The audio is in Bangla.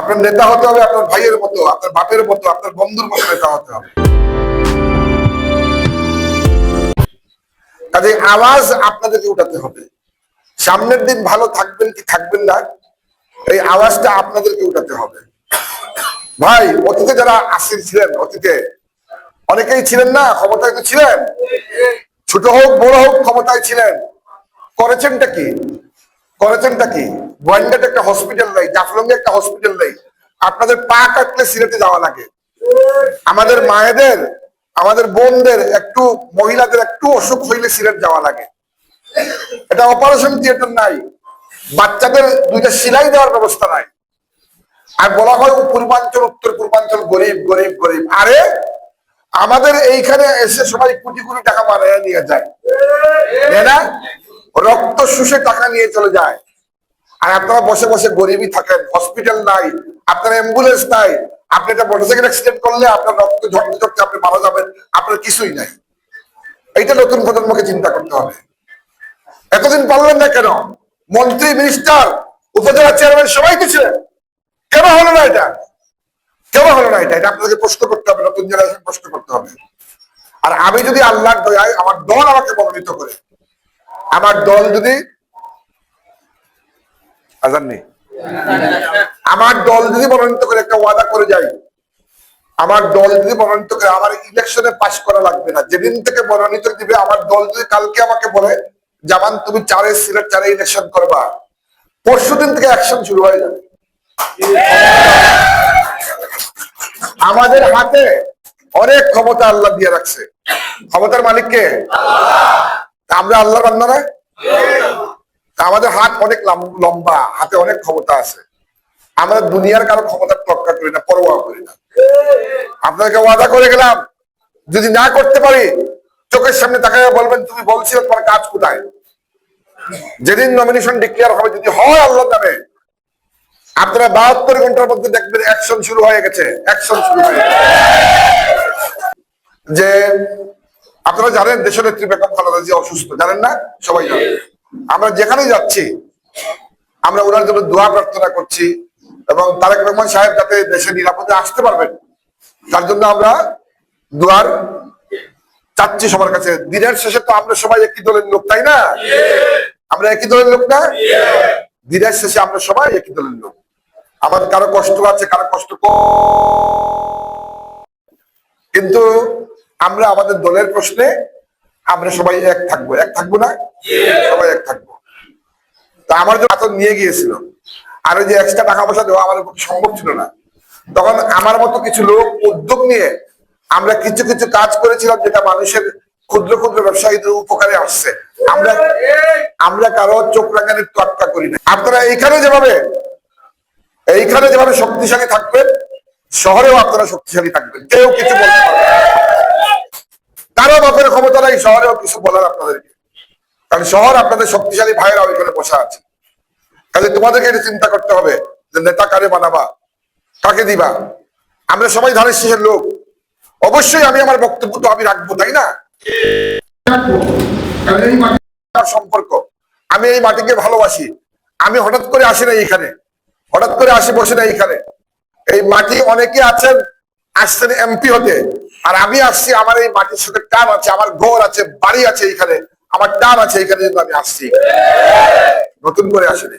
আপনার নেতা হতে হবে, আপনার ভাইয়ের মতো, আপনার বাপের মতো, আপনার বন্ধুর মতো নেতা হতে হবে। কাজে আওয়াজ আপনাদেরকে উঠাতে হবে। সামনের দিন ভালো থাকবেন কি থাকবেন না, এই আওয়াজটা আপনাদেরকে উঠাতে হবে। ভাই, অতীতে যারা আসির ছিলেন, অতীতে অনেকেই ছিলেন না, ক্ষমতায় তো ছিলেন। ছোট হোক, বড় হোক, ক্ষমতায় ছিলেন। করেছেনটা কি? করেছেনটা কি? গোয়েন্দাতে একটা হসপিটাল নেই জাফলঙ্গে একটা হসপিটাল নেই। আপনাদের পা কাটলে সিলেটে যাওয়া লাগে। আমাদের মায়েদের, আমাদের বোনদের একটু, মহিলাদের একটু অসুখ হইলে সিলেট যাওয়া লাগে। এটা অপারেশন থিয়েটার নাই। বাচ্চাদের দুইটা সিলাই দেওয়ার ব্যবস্থা নাই। আর বলা হয় পূর্বাঞ্চল, উত্তর পূর্বাঞ্চল, গরিব গরিব গরিব। আরে, আমাদের এইখানে এসে সবাই কোটি কোটি টাকা বানিয়ে নিয়ে যায়। না? রক্ত শুষে টাকা নিয়ে চলে যায়। আর আপনারা বসে বসে গরিবই থাকেন হসপিটাল নাই, আপনার অ্যাম্বুলেন্স নাই, আপনি একটা মোটরসাইকেল অ্যাক্সিডেন্ট করলে আপনার রক্ত ঝরতে ঝরতে আপনি মারা যাবেন, আপনার কিছুই নাই। এইটা নতুন প্রজন্মকে চিন্তা করতে হবে। এতদিন পারলেন না কেন? মন্ত্রী মিনিস্টার উপজেলা চেয়ারম্যান সবাই তো ছিলেন। কেন হলো না এটা? কেন হলো না এটা? এটা আপনাদেরকে প্রশ্ন করতে হবে, নতুন জেনারেশন প্রশ্ন করতে হবে। আর আমি যদি আল্লাহর দয়ায় আমার দল আমাকে মনোনীত করে আমার দল যদি আমার দল যদি মনোনীত করে একটা ওয়াদা করে যায় আমার দল যদি মনোনীত করে, আমার ইলেকশনে পাশ করা লাগবে না। যেদিন থেকে মনোনীত দিবে, আমার দল যদি কালকে আমাকে বলে, জামান, তুমি চারে সিলেট, চারে ইলেকশন করবা, পরশু দিন থেকে অ্যাকশন শুরু হয়ে যাবে। আমাদের হাতে অনেক ক্ষমতা আল্লাহ দিয়ে রাখছে। ক্ষমতার মালিককে তা আমরা আল্লাহ বান্দা না তা আমাদের হাত অনেক লম্বা, হাতে অনেক ক্ষমতা আছে। আমরা দুনিয়ার কারও ক্ষমতার তক্কা করি না, পরোয়া করি না। আপনাকে ওয়াদা করে গেলাম, যদি না করতে পারি, চোখের সামনে তাকায় বলবেন, তুমি বলছিলে তোমার কাজ কোথায়? যেদিন নমিনেশন ডিক্লেয়ার হবে, যদি হয় আল্লাহ নামে, আপনারা বাহাত্তর ঘণ্টার মধ্যে দেখবেন অ্যাকশন শুরু হয়ে গেছে অ্যাকশন শুরু হয়ে গেছে। যে আপনারা জানেন দেশের নেত্রী বেগম খালেদা জিয়া অসুস্থ, জানেন না? সবাই জানেন আমরা যেখানেই যাচ্ছি, আমরা ওনার জন্য দোয়া প্রার্থনা করছি এবং তারেক রহমান সাহেব যাতে দেশে নিরাপদে আসতে পারবেন, তার জন্য আমরা দোয়ার চাচ্ছি সবার কাছে। দিনের শেষে তো আমরা সবাই একই দলের লোক, তাই না? আমরা একই দলের লোক না? দিনের শেষে আমরা সবাই একই দলের লোক। আমার কারও কষ্ট আছে, কারও কষ্ট। কিন্তু আমরা আমাদের দলের প্রশ্নে আমরা সবাই এক থাকব। এক থাকব না? সবাই এক থাকব। তা আমার যে হাতত নিয়ে গিয়েছিল। আর ওই যে এক্সট্রা টাকা পয়সা দেওয়া পক্ষে সম্ভব ছিল না। তখন আমার মতো কিছু লোক উদ্যোগ নিয়ে আমরা কিছু কিছু কাজ করেছিলাম যেটা মানুষের ক্ষুদ্র ক্ষুদ্র ব্যবসায়ীদের উপকারে আসছে। আমরা আমরা কারও চোখ রাঙানির তোয়াক্কা করি না। আপনারা এইখানে যেভাবে এইখানে যেভাবে শক্তিশালী থাকবেন, শহরেও আপনারা শক্তিশালী থাকবেন। কেউ কিছু বলতে পারবে কারও বাপের ক্ষমতা নাই শহরেও কিছু বলার আপনাদেরকে। কারণ শহর আপনাদের শক্তিশালী ভাইয়েরা ওইখানে বসে আছে। কাজে তোমাদেরকে এটা চিন্তা করতে হবে যে নেতা কারে বানাবা? কাকে দিবা? আমরা সবাই ধানের শেষের লোক। অবশ্যই আমি আমার বক্তব্য তো আমি রাখব, তাই না? সম্পর্ক। আমি এই মাটিকে ভালোবাসি। আমি হঠাৎ করে আসি না এইখানে হঠাৎ করে আসি বসে না এইখানে এই মাটি অনেকে আছেন আসছেন এমপি হতে। আর আমি আসছি, আমার এই মাটির সাথে টান আছে, আমার ঘর আছে, বাড়ি আছে এখানে আমার টান আছে এখানে আমি আসছি নতুন করে আসিনি।